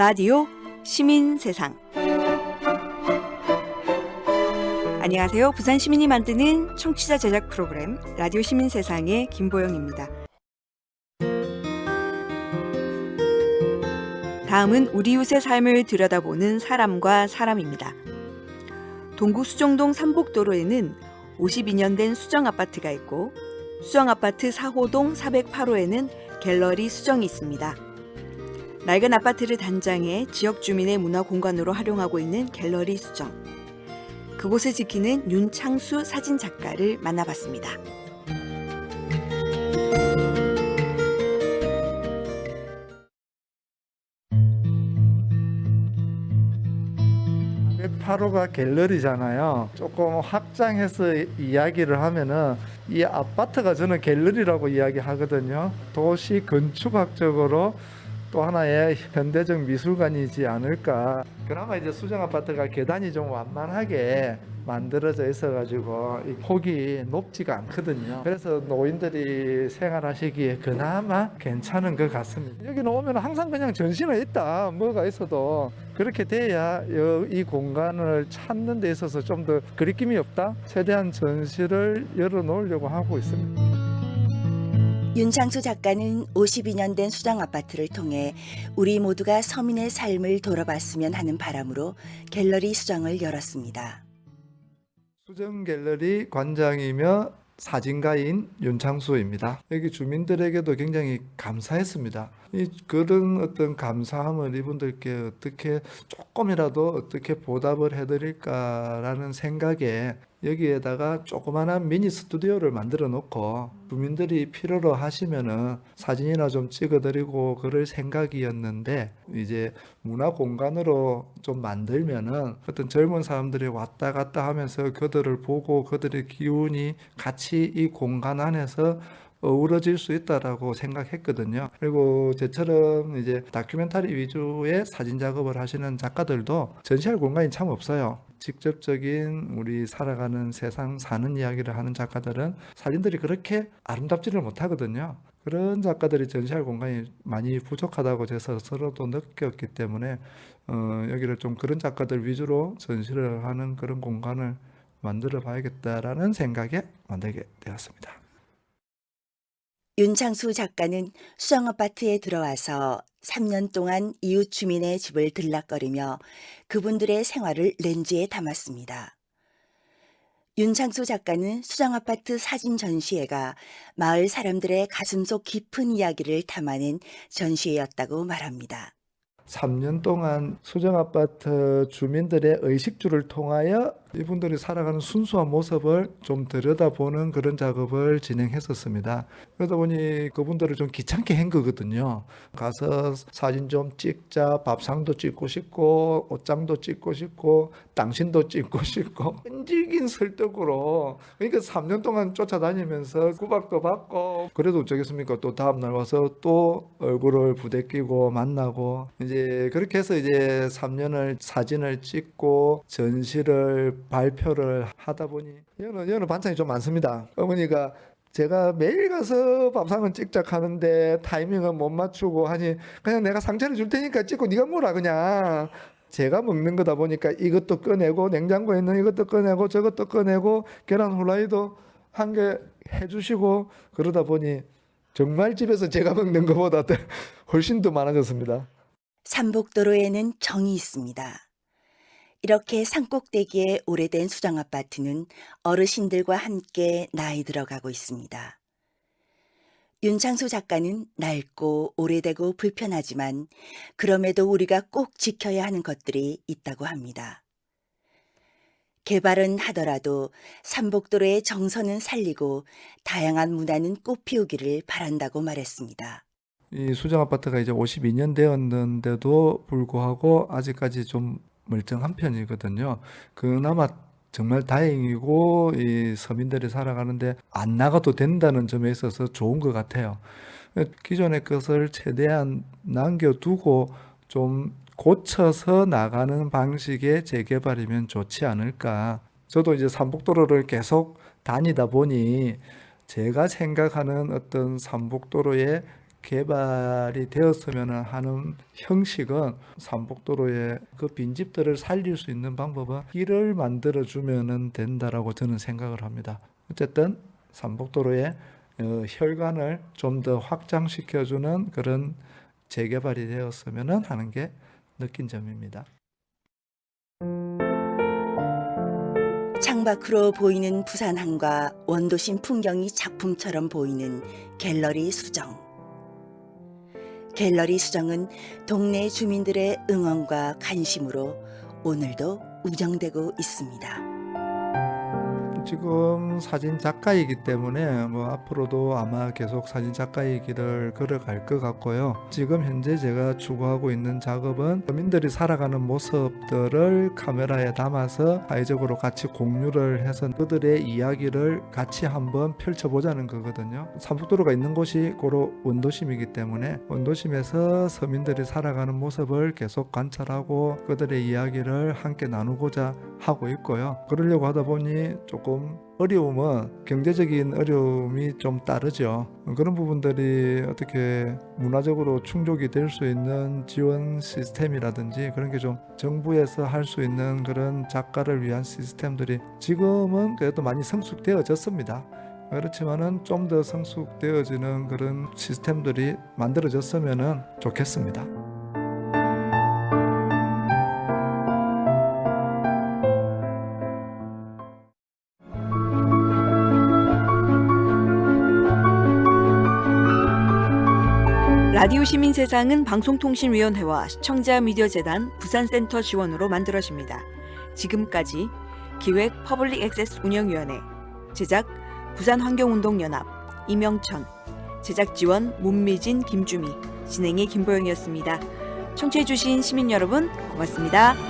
라디오 시민 세상. 안녕하세요. 부산 시민이 만드는 청취자 제작 프로그램 라디오 시민 세상의 김보영입니다. 다음은 우리 이웃의 삶을 들여다보는 사람과 사람입니다. 동구 수정동 삼복도로에는 52년 된 수정 아파트가 있고 수정 아파트 4호동 408호에는 갤러리 수정이 있습니다. 낡은 아파트를 단장해 지역 주민의 문화 공간으로 활용하고 있는 갤러리 수정. 그곳을 지키는 윤창수 사진 작가를 만나봤습니다. 파로가 갤러리잖아요. 조금 확장해서 이야기를 하면은 이 아파트가 저는 갤러리라고 이야기하거든요. 도시 건축학적으로 또 하나의 현대적 미술관이지 않을까. 그나마 이제 수정 아파트가 계단이 좀 완만하게 만들어져 있어가지고 이 폭이 높지가 않거든요. 그래서 노인들이 생활하시기에 그나마 괜찮은 것 같습니다. 여기는 오면 항상 그냥 전시는 있다. 뭐가 있어도 그렇게 돼야 여- 이 공간을 찾는 데 있어서 좀 더 그리낌이 없다. 최대한 전시를 열어놓으려고 하고 있습니다. 윤창수 작가는 52년 된 수정 아파트를 통해 우리 모두가 서민의 삶을 돌아봤으면 하는 바람으로 갤러리 수정을 열었습니다. 수정 갤러리 관장이며 사진가인 윤창수입니다. 여기 주민들에게도 굉장히 감사했습니다. 이 그런 어떤 감사함을 이분들께 어떻게 조금이라도 어떻게 보답을 해드릴까라는 생각에 여기에다가 조그마한 미니 스튜디오를 만들어 놓고 주민들이 필요로 하시면은 사진이나 좀 찍어드리고 그럴 생각이었는데 이제 문화 공간으로 좀 만들면은 어떤 젊은 사람들이 왔다 갔다 하면서 그들을 보고 그들의 기운이 같이 이 공간 안에서 어우러질 수 있다라고 생각했거든요. 그리고 저처럼 이제 다큐멘터리 위주의 사진 작업을 하시는 작가들도 전시할 공간이 참 없어요. 직접적인 우리 살아가는 세상 사는 이야기를 하는 작가들은 사진들이 그렇게 아름답지를 못하거든요. 그런 작가들이 전시할 공간이 많이 부족하다고 제 스스로도 느꼈기 때문에 어, 여기를 좀 그런 작가들 위주로 전시를 하는 그런 공간을 만들어 봐야겠다라는 생각에 만들게 되었습니다. 윤창수 작가는 수정 아파트에 들어와서 3년 동안 이웃 주민의 집을 들락거리며 그분들의 생활을 렌즈에 담았습니다. 윤창수 작가는 수정 아파트 사진 전시회가 마을 사람들의 가슴 속 깊은 이야기를 담아낸 전시회였다고 말합니다. 3년 동안 수정 아파트 주민들의 의식주를 통하여 이분들이 살아가는 순수한 모습을 좀 들여다보는 그런 작업을 진행했었습니다. 그러다 보니 그분들을 좀 귀찮게 한 거거든요. 가서 사진 좀 찍자, 밥상도 찍고 싶고, 옷장도 찍고 싶고, 당신도 찍고 싶고, 끈질긴 설득으로. 그러니까 3년 동안 쫓아다니면서 구박도 받고, 그래도 어쩌겠습니까? 또 다음날 와서 또 얼굴을 부대끼고 만나고, 이제 그렇게 해서 이제 3년을 사진을 찍고, 전시를 발표를 하다 보니, 여는, 여는 반찬이 좀 많습니다. 어머니가 제가 매일 가서 밥상은 찍작 하는데 타이밍은 못 맞추고 하니 그냥 내가 상처를 줄 테니까 찍고 네가 뭐라 그냥 제가 먹는 거다 보니까 이것도 꺼내고 냉장고에 있는 이것도 꺼내고 저것도 꺼내고 계란 후라이도 한 개 해주시고 그러다 보니 정말 집에서 제가 먹는 것보다 더 훨씬 더 많아졌습니다. 삼복도로에는 정이 있습니다. 이렇게 산꼭대기에 오래된 수정 아파트는 어르신들과 함께 나이 들어가고 있습니다. 윤창수 작가는 낡고 오래되고 불편하지만 그럼에도 우리가 꼭 지켜야 하는 것들이 있다고 합니다. 개발은 하더라도 삼복도로의 정서는 살리고 다양한 문화는 꽃피우기를 바란다고 말했습니다. 이 수정 아파트가 이제 52년 되었는데도 불구하고 아직까지 좀 멀쩡 한 편이거든요. 그나마 정말 다행이고 이 서민들이 살아가는데 안 나가도 된다는 점에 있어서 좋은 것 같아요. 기존의 것을 최대한 남겨두고 좀 고쳐서 나가는 방식의 재개발이면 좋지 않을까. 저도 이제 삼복도로를 계속 다니다 보니 제가 생각하는 어떤 삼복도로의 개발이 되었으면 하는 형식은 삼복도로의 그 빈집들을 살릴 수 있는 방법은 길을 만들어 주면은 된다라고 저는 생각을 합니다. 어쨌든 삼복도로의 어, 혈관을 좀 더 확장시켜 주는 그런 재개발이 되었으면 하는 게 느낀 점입니다. 창밖으로 보이는 부산항과 원도심 풍경이 작품처럼 보이는 갤러리 수정. 갤러리 수정은 동네 주민들의 응원과 관심으로 오늘도 우정되고 있습니다. 지금 사진 작가이기 때문에 뭐 앞으로도 아마 계속 사진 작가의 길을 걸어갈 것 같고요. 지금 현재 제가 추구하고 있는 작업은 서민들이 살아가는 모습들을 카메라에 담아서 사회적으로 같이 공유를 해서 그들의 이야기를 같이 한번 펼쳐보자는 거거든요. 삼북도로가 있는 곳이 고로 원도심이기 때문에 원도심에서 서민들이 살아가는 모습을 계속 관찰하고 그들의 이야기를 함께 나누고자 하고 있고요. 그러려고 하다 보니 조금 어려움은 경제적인 어려움이 좀 따르죠. 그런 부분들이 어떻게 문화적으로 충족이 될 수 있는 지원 시스템이라든지 그런 게 좀 정부에서 할 수 있는 그런 작가를 위한 시스템들이 지금은 그래도 많이 성숙되어졌습니다. 그렇지만은 좀 더 성숙되어지는 그런 시스템들이 만들어졌으면 좋겠습니다. 라디오 시민 세상은 방송통신위원회와 시청자 미디어 재단 부산센터 지원으로 만들어집니다. 지금까지 기획 퍼블릭 액세스 운영위원회, 제작 부산환경운동연합, 이명천, 제작 지원 문미진, 김주미, 진행의 김보영이었습니다. 청취해주신 시민 여러분 고맙습니다.